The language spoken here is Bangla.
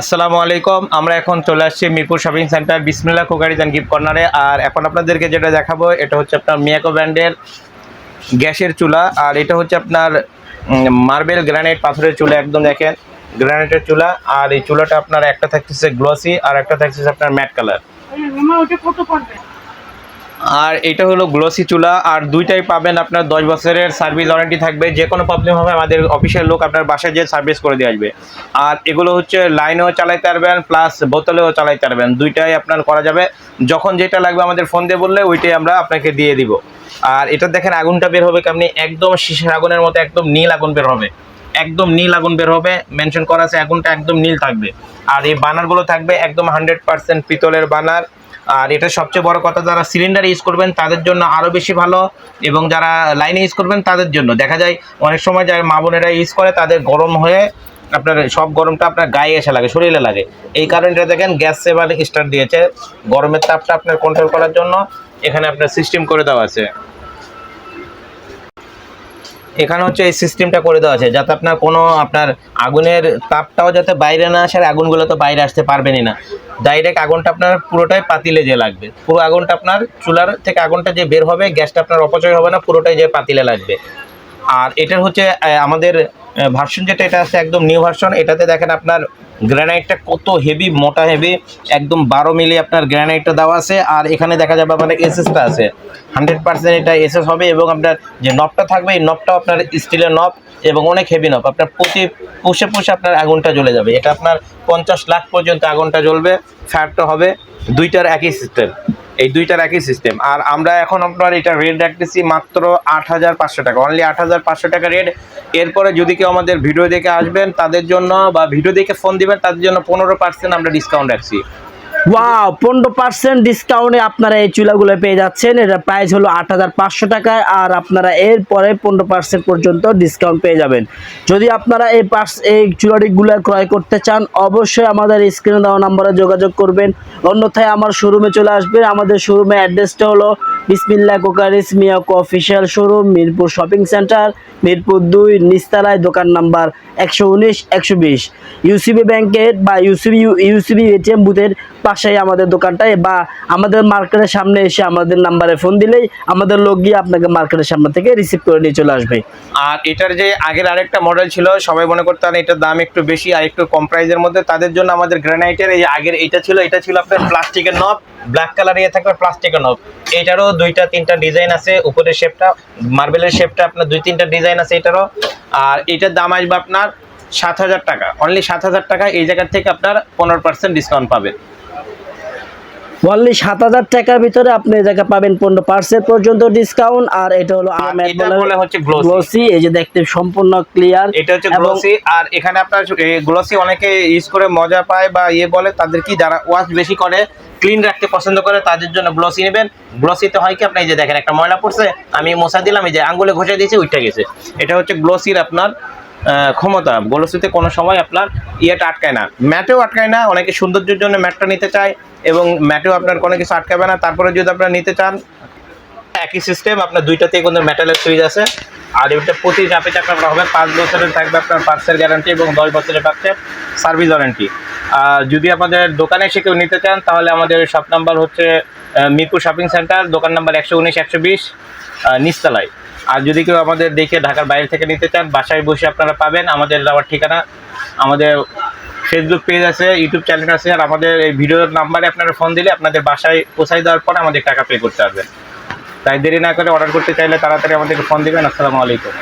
আসসালামু আলাইকুম। আমরা এখন চলে আসছি Mirpur shopping centre Bismillah crockeries and gift কর্নারে। আর এখন আপনাদেরকে যেটা দেখাবো, এটা হচ্ছে আপনার মিয়াকো ব্র্যান্ডের গ্যাসের চুলা। আর এটা হচ্ছে আপনার মার্বেল গ্রানাইট পাথরের চুলা, একদম দেখেন, গ্রানাইটের চুলা। আর এই চুলাটা আপনার একটা থাকতেছে গ্লসি আর একটা থাকতেছে আপনার ম্যাট কালার আর এটা হলো গ্লোসি চুলা, আর দুইটাই পাবেন আপনার দশ বছরের সার্ভিস ওয়ারেন্টি থাকবে। যে কোনো প্রবলেম হবে আমাদের অফিসের লোক আপনার বাসায় যেয়ে সার্ভিস করে দিয়ে আসবে। আর এগুলো হচ্ছে লাইনেও চালাইতে পারবেন প্লাস বোতলেও চালাইতে পারবেন। দুইটাই আপনার করা যাবে। যখন যেটা লাগবে আমাদের ফোন দিয়ে বললে, ওইটাই আমরা আপনাকে দিয়ে দিব। আর এটা দেখেন আগুনটা বের হবে কেমনি? একদম শীষের আগুনের মতো একদম নীল আগুন বের হবে। একদম নীল আগুন বের হবে। মেনশন করা আছে, আগুনটা একদম নীল থাকবে। আর এই বানারগুলো থাকবে একদম হান্ড্রেড পার্সেন্ট পিতলের বানার আর এটা সবচেয়ে বড় কথা, যারা সিলিন্ডার ইউজ করবেন তাদের জন্য আরও বেশি ভালো এবং যারা লাইনে ইউজ করবেন তাদের জন্য। দেখা যায় অনেক সময় যারা মা বোনেরা ইউজ করে, তাদের গরম হয়ে আপনার সব গরমটা আপনার গায়ে এসে লাগে, শরীরে লাগে। এই কারণটা দেখেন, গ্যাস সেভার স্টার্ট দিয়েছে। গরমের তাপটা আপনার কন্ট্রোল করার জন্য এখানে আপনার সিস্টেম করে দেওয়া আছে। এখানে হচ্ছে এই সিস্টেমটা করে দেওয়া আছে, যাতে আপনার কোনো আপনার আগুনের তাপটাও যাতে বাইরে না আসে আর আগুনগুলো তো বাইরে আসতে পারবেনই না। ডাইরেক্ট আগুনটা আপনার পুরোটাই পাতিলে যে লাগবে। পুরো আগুনটা আপনার চুলার থেকে আগুনটা যে বের হবে, গ্যাসটা আপনার অপচয় হবে না, পুরোটাই যে পাতিলে লাগবে। আর এটা হচ্ছে আমাদের ভার্সন যেটা, এটা আছে একদম নিউ ভার্সন এটাতে দেখেন আপনার গ্রানাইটটা কত হেভি মোটা হেভি একদম বারো মিলি আপনার গ্রানাইটটা দেওয়া আছে। আর এখানে দেখা যাবে আপনার এসএসটা আছে। হান্ড্রেড পার্সেন্ট এটা এসএস হবে এবং আপনার যে নবটা থাকবে, এই নবটাও আপনার স্টিলের নব এবং অনেক হেভি নব আপনার প্রতি পুষে পুষে আপনার আগুনটা জ্বলে যাবে। এটা আপনার পঞ্চাশ লাখ পর্যন্ত আগুনটা জ্বলবে ফ্যাটটা হবে দুইটার একই সিস্টেম এই দুইটার একই সিস্টেম আর আমরা এখন আপনার এটা রেট রাখতেছি মাত্র আট হাজার পাঁচশো টাকা। অনলি আট হাজার পাঁচশো টাকা রেট এরপরে যদি কেউ আমাদের ভিডিও দেখে আসবেন, তাদের জন্য বা ভিডিও দেখে ফোন দিবেন, তাদের জন্য পনেরো পার্সেন্ট আমরা ডিসকাউন্ট রাখছি। ওয়াও পনেরো পার্সেন্ট ডিসকাউন্টে আপনারা এই চুলাগুলো পেয়ে যাচ্ছেন। এটা প্রাইস হলো আট হাজার পাঁচশো টাকায় আর আপনারা এর পরে পনেরো পার্সেন্ট পর্যন্ত ডিসকাউন্ট পেয়ে যাবেন। যদি আপনারা এই পার্স এই চুলাটিগুলো ক্রয় করতে চান, অবশ্যই আমাদের স্ক্রিনে দেওয়া নম্বরে যোগাযোগ করবেন। অন্যথায় আমার শোরুমে চলে আসবেন। আমাদের শোরুমে অ্যাড্রেসটা হলো Bismilla crockeries Miyako official showroom, Mirpur shopping centre, Mirpur দুই, নিস্তারায়, দোকান নাম্বার একশো উনিশ, একশো বিশ। ইউসিবি ব্যাংকের বা ইউসিবি ইউসিবি এটিএম বুথের পাশেই আমাদের দোকানটায় বা আমাদের মার্কেটের সামনে এসে আমাদের নাম্বারে ফোন দিলেই আমাদের লোক গিয়ে আপনাকে মার্কেটের সামনে থেকে রিসিভ করে নিয়ে চলে আসবে। আর এটার যে আগের আরেকটা মডেল ছিল, সবাই মনে করতেন এটার দাম একটু বেশি আর একটু কম প্রাইসের মধ্যে, তাদের জন্য আমাদের গ্রানাইটের এই আগের এটা ছিল এটা ছিল আপনার প্লাস্টিকের নব ব্ল্যাক কালার ইয়ে থাকবে প্লাস্টিকের নব এটারও দুইটা, তিনটা ডিজাইন আছে, উপরের শেপটা মার্বেলের শেপটা আপনার দুই, তিনটা ডিজাইন আছে এটারও। আর এটার দাম আসবে আপনার সাত হাজার টাকা। অনলি সাত হাজার টাকা এই জায়গার থেকে আপনার পনেরো পার্সেন্ট ডিসকাউন্ট পাবেন। অনলি সাত হাজার টাকার ভিতরে আপনি এই জায়গা পাবেন পনেরো পার্সেন্ট পর্যন্ত ডিসকাউন্ট আর এটা হলো। গ্লোসি এই যে দেখতে সম্পূর্ণ ক্লিয়ার এটা হচ্ছে গ্লোসি আর এখানে আপনার গ্লোসি অনেকে ইউজ করে মজা পায় বা ইয়ে বলে তাদের কি যারা ওয়াশ বেশি করে ক্লিন রাখতে পছন্দ করে তাদের জন্য গ্লোসি নেবেন। গ্লোসিতে হয় কি আপনি এই যে দেখেন একটা ময়লা পড়ছে আমি মশা দিলাম এই যে আঙ্গুলে ঘষে দিয়েছি উঠে গেছে। এটা হচ্ছে গ্লোসির আপনার ক্ষমতা গ্লোসিতে কোনো সময় আপনার ইয়েটা আটকায় না। ম্যাটেও আটকায় না, অনেকে সৌন্দর্যের জন্য ম্যাটটা নিতে চায় এবং ম্যাটেও আপনার কোনো কিছু আটকাবে না। তারপরে যদি আপনারা নিতে চান, একই সিস্টেম আপনার দুইটাতে কোনো মেটালের সুইচ আছে। আর এটা প্রতি চাপে চাপে আপনার হবে। পাঁচ বছরের থাকবে আপনার পার্সের গ্যারান্টি এবং দশ বছরের পাচ্ছে সার্ভিস ওয়ারেন্টি আর যদি আমাদের দোকানে এসে কেউ নিতে চান, তাহলে আমাদের শপ নাম্বার হচ্ছে মিরপুর শপিং সেন্টার দোকান নাম্বার একশো উনিশ, একশো বিশ নিচতলায়। আর যদি কেউ আমাদের দেখে ঢাকার বাইরে থেকে নিতে চান, বাসায় বসে আপনারা পাবেন। আমাদের আবার ঠিকানা, আমাদের ফেসবুক পেজ আছে ইউটিউব চ্যানেল আছে, আর আমাদের এই ভিডিওর নাম্বারে আপনারা ফোন দিলে আপনাদের বাসায় পৌঁছাই দেওয়ার পর আমাদের টাকা পে করতে পারবেন তাই দেরি না করে অর্ডার করতে চাইলে তাড়াতাড়ি আমাদেরকে ফোন দেবেন। আসসালামু আলাইকুম।